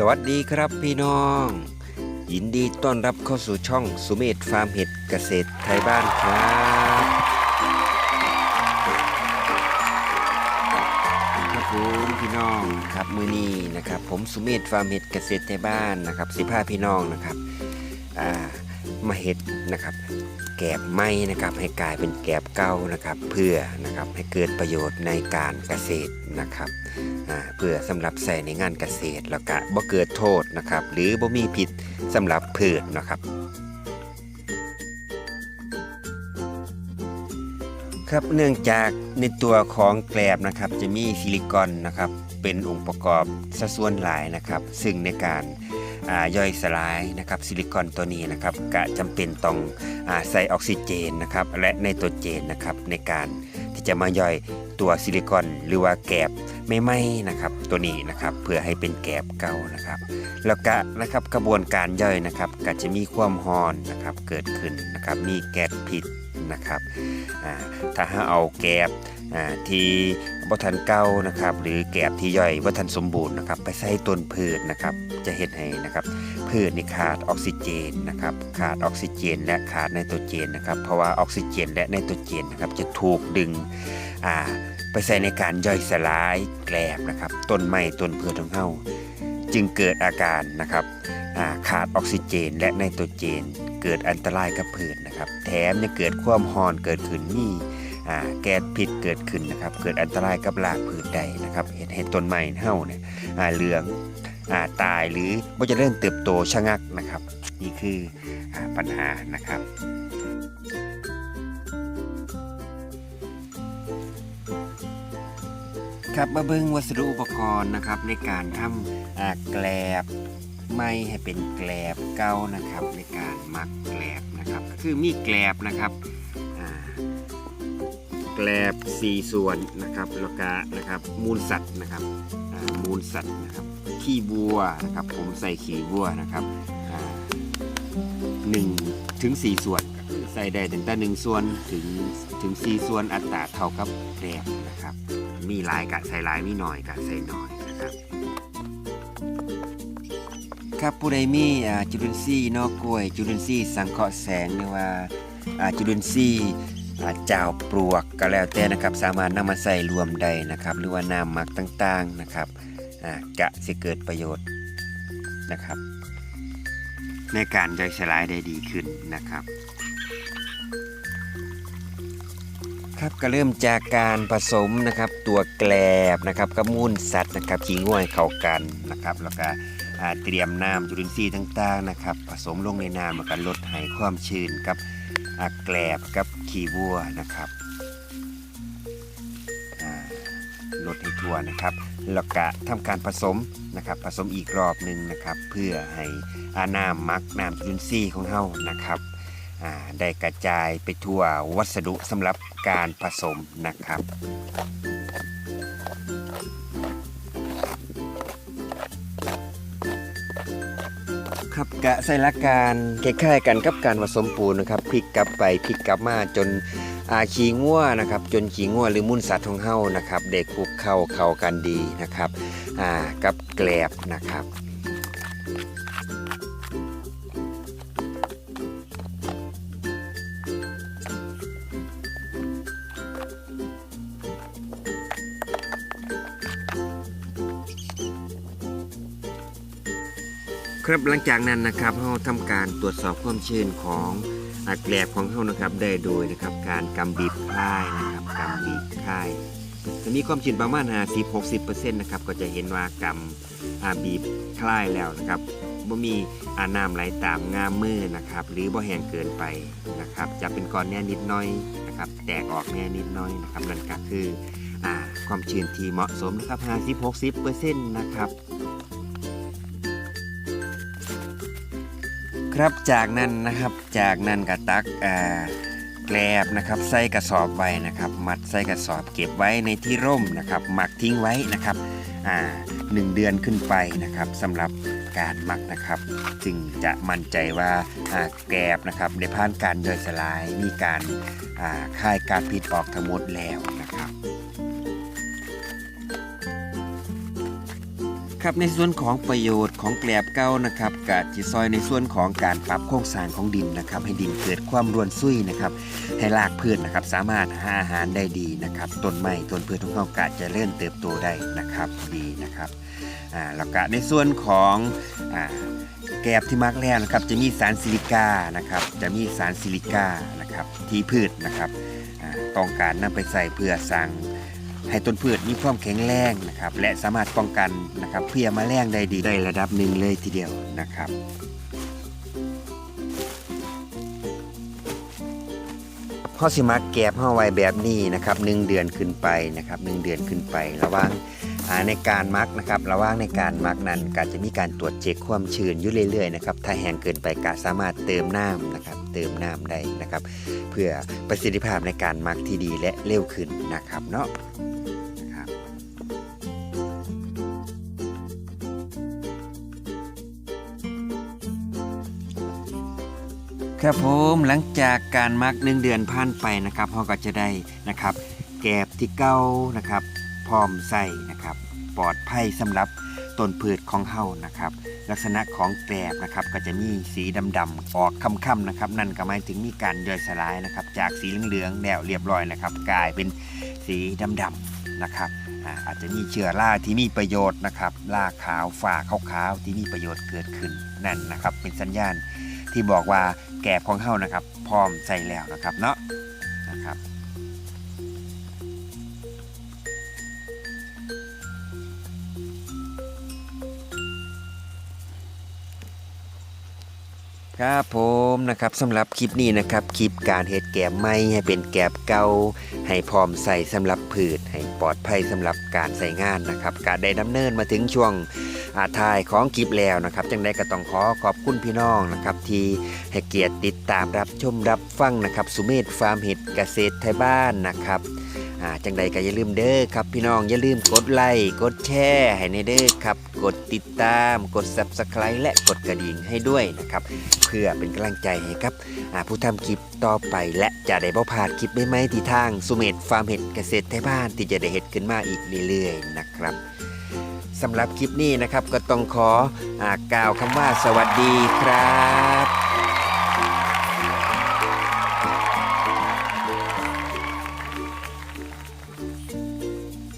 สวัสดีครับพี่น้อง ยินดีต้อนรับเข้าสู่ช่องสุเมธฟาร์มเห็ดเกษตรไทยบ้านครับ ครับผมพี่น้องครับมือนี้นะครับ ผมสุเมธฟาร์มเห็ดเกษตรไทยบ้านนะครับสิาพี่น้องนะครับอ่ามาเห็ดนะครับ แกบไม้นะครับ ให้กลายเป็นแกบเก่านะครับ เพื่อนะครับให้เกิดประโยชน์ในการเกษตรนะครับเพื่อสำหรับใส่ในงานเกษตรแล้วก็บ่เกิดโทษนะครับ หรือบ่มีผิดสำหรับพืชนะครับครับเนื่องจากในตัวของแกลบนะครับจะมีซิลิคอนนะครับเป็นองค์ประกอบสัดส่วนหลายนะครับ ซึ่งในการ ย่อยสลายนะครับซิลิคอนตัวนี้นะครับก็จำเป็นต้องอใส่ออกซิเจนนะครับและไนโตรเจนนะครับในการที่จะมาย่อยตัวซิลิคอนหรือว่าแกบไม่ไหม้นะครับตัวนี้นะครับเพื่อให้เป็นแกบเก่านะครับ แล้วก็นะครับกระบวนการย่อยนะครับก็จะมีความร้อนนะครับเกิดขึ้นนะครับมีแก๊สพิษนะครับถ้าเอาแกบที่บ่ทันเก่านะครับ หรือแกบที่ย่อยบ่ทันสมบูรณ์นะครับ ไปใส่ต้นพืชนะครับ จะเฮ็ดให้นะครับ พืชนี่ขาดออกซิเจนนะครับ ขาดออกซิเจน และขาดไนโตรเจนนะครับ เพราะว่าออกซิเจน และไนโตรเจนนะครับ จะถูกดึงอ่าไปใส่ในการย่อยสลายแกลบนะครับ ต้นไม้ต้นพืชของเฮาจึงเกิดอาการนะครับาขาดออกซิเจน และไนโตรเจน เกิดอันตรายกับพืชนะครับ แถมยังเกิดความร้อนเกิดขึ้นมี่ แก๊สพิษเกิดขึ้นนะครับ เกิดอันตรายกับรากพืชใดนะครับ เห็นเห็นต้นไม้เฮาเนี่ยเหลืองตายหรือว่าจะเริ่มเติบโตชะงักนะครับ นี่คืออปัญหานะครับครับมาเบิ่งวัสดุอุปกรณ์นะครับในการทำแกลบไม่ให้เป็นแกลบเก้านะครับในการมักแกลบนะครับ คือมีแกลบนะครับ แกลบสี่ส่วนนะครับแล้วก็นะครับมูลสัตว์นะครับมูลสัตว์นะครับขี้บัวนะครับ ผมใส่ขี้บัวนะครับหนึ่งถึงสี่ส่วนใส่ได้ตั้งแต่หนึ่งส่วนถึงถึงสี่ส่วนอัตราเท่ากับแกลบนะครับ มีลายกะใส่ลายมีหน่อยกะใส่หน่อยนะครับครับผู้ใดมี่จุลินทรีย์นอกกล้วย จุลินทรีย์สังเคราะห์แสงหรือว่าจุลินทรีย์อ่ เจ้าปลวกก็แล้วแต่นะครับ สามารถนำมาใส่รวมได้นะครับ หรือว่าน้ำหมักต่างๆนะครับกะสิเกิดประโยชน์นะครับ ในการย่อยสลายได้ดีขึ้นนะครับ ครับก็เริ่มจากการผสมนะครับ ตัวแกลบนะครับกับมูลสัตว์นะครับขี้ง่วยเข้ากันนะครับ แล้วก็เตรียมน้ำจุลินทรีย์ต่างๆนะครับ ผสมลงในน้ำแล้วก็ลดให้ความชื้นกับ อักแกลบกับขี้วัวนะครับลดให้ทั่วนะครับแล้วก็ทำการผสมนะครับผสมอีกรอบหนึ่งนะครับเพื่อให้อาน้ำมักน้ำจุลินทรีย์ของเฮานะครับได้กระจายไปทั่ววัสดุสำหรับการผสมนะครับ ครับกะใส่ละการคล้ายๆกันกับการผสมปูนนะครับพลิกกลับไปพลิกกลับมาจนอาขีงัวนะครับ จนขีงัวหรือมุ่นสัตว์ของเฮานะครับ เด็กคุกเข้าเข้ากันดีนะครับอ่ากับแกลบนะครับ ครับหลังจากนั้นนะครับเราทำการตรวจสอบความชื้นของอแกลบของเรานะครับได้โดยนะครับการกำบีบคลายนะครับกำบีบคลายจะมีความชื้นประมาณ50-60%นะครับก็จะเห็นว่ากำอ่าบีบคลายแล้วนะครับบ่มีอาน้ำไหลตามงามมือนะครับ หรือบ่แห้งเกินไปนะครับ จะเป็นก้อนแน่นิดน้อยนะครับ แตกออกแน่นิดน้อยนะครับนั่นก็คืออความชื้นที่เหมาะสมนะครับ 50-60%นะครับ ครับจากนั้นนะครับจากนั้นก็ตักอ่าแกลบนะครับใส่กระสอบไว้นะครับ มัดใส่กระสอบเก็บไว้ในที่ร่มนะครับ หมักทิ้งไว้นะครับอ่าหนึ่งเดือนขึ้นไปนะครับสำหรับการหมักนะครับ จึงจะมั่นใจว่าแกลบนะครับได้ผ่านการย่อยสลายมีการอ่าคายการพิษออกทั้งหมดแล้วนะ ครับในส่วนของประโยชน์ของแกลบเก้านะครับกะจิซอยในส่วนของการปรับโครงสร้างของดินนะครับ ให้ดินเกิดความรวนซุยนะครับให้รากพืชนะครับ สามารถหาอาหารได้ดีนะครับต้นไม้ต้นพืชของเรากะจะเริ่มเติบโตได้นะครับดีนะครับอ่าแล้วก็ในส่วนของอ่าแกลบที่มักแล้วนะครับจะมีสารซิลิกานะครับจะมีสารซิลิกานะครับที่พืชนะครับต้องการนำไปใส่เพื่อสร้าง ให้ต้นพืชมีความแข็งแรงนะครับและสามารถป้องกันนะครับเพียแมลงได้ดีได้ระดับหนึ่งเลยทีเดียวนะครับพ่อสิมักแกบเฮาไว้แบบนี้นะครับหนึ่งเดือนขึ้นไปนะครับหนึ่งเดือนขึ้นไประว่างในการมักนะครับระว่างในการมักนั้นก็จะมีการตรวจเช็คความชื้นอยู่เรื่อยๆนะครับถ้าแห้งเกินไปก็สามารถเติมน้ำนะครับเติมน้ำได้นะครับ เพื่อประสิทธิภาพในการมักที่ดีและเร็วขึ้นนะครับเนาะ ครับผมหลังจากการมักหนึ่งเดือนผ่านไปนะครับเราก็จะได้นะครับ แกบที่เก้านะครับ พร้อมใส่นะครับ ปลอดภัยสำหรับต้นพืชของเฮานะครับ ลักษณะของแกลบนะครับก็จะมีสีดำๆออกค่ำๆนะครับ นั่นก็หมายถึงมีการย่อยสลายนะครับ จากสีเหลืองๆแล้วเรียบร้อยนะครับ กลายเป็นสีดำๆนะครับอาอาจจะมีเชื้อราที่มีประโยชน์นะครับราขาวฝ่าขาวๆที่มีประโยชน์เกิดขึ้นนั่นนะครับ เป็นสัญญาณที่บอกว่า แกบของเฮานะครับ พร้อมใส่แล้วนะครับเนาะนะครับครับผมนะครับสำหรับคลิปนี้นะครับคลิปการเฮ็ดแกบไม่ให้เป็นแกบเก่าให้พร้อมใส่สำหรับพืช ให้ปลอดภัยสำหรับการใส่งานนะครับการได้ดำเนินมาถึงช่วง อาถายของคลิปแล้วนะครับ จังได้ก็ต้องขอขอบคุณพี่น้องนะครับที่ให้เกียรติติดตามรับชมรับฟังนะครับสุเมธฟาร์มเห็ดเกษตรไทยบ้านนะครับจังใดก็อย่าลืมเด้อครับพี่น้องอย่าลืมกดไลค์กดแชร์ให้ในเด้อครับ กดติดตามกด Subscribe และกดกระดิ่งให้ด้วยนะครับ เพื่อเป็นกำลังใจให้ครับผู้ทำคลิปต่อไปและจะได้บ่พลาดคลิปใหม่ที่ทางสุเมธฟาร์มเห็ดเกษตรไทยบ้านที่จะได้เห็ดขึ้นมาอีกเรื่อยๆนะครับ สำหรับคลิปนี้นะครับก็ต้องขออากล่าวคำว่าสวัสดีครับ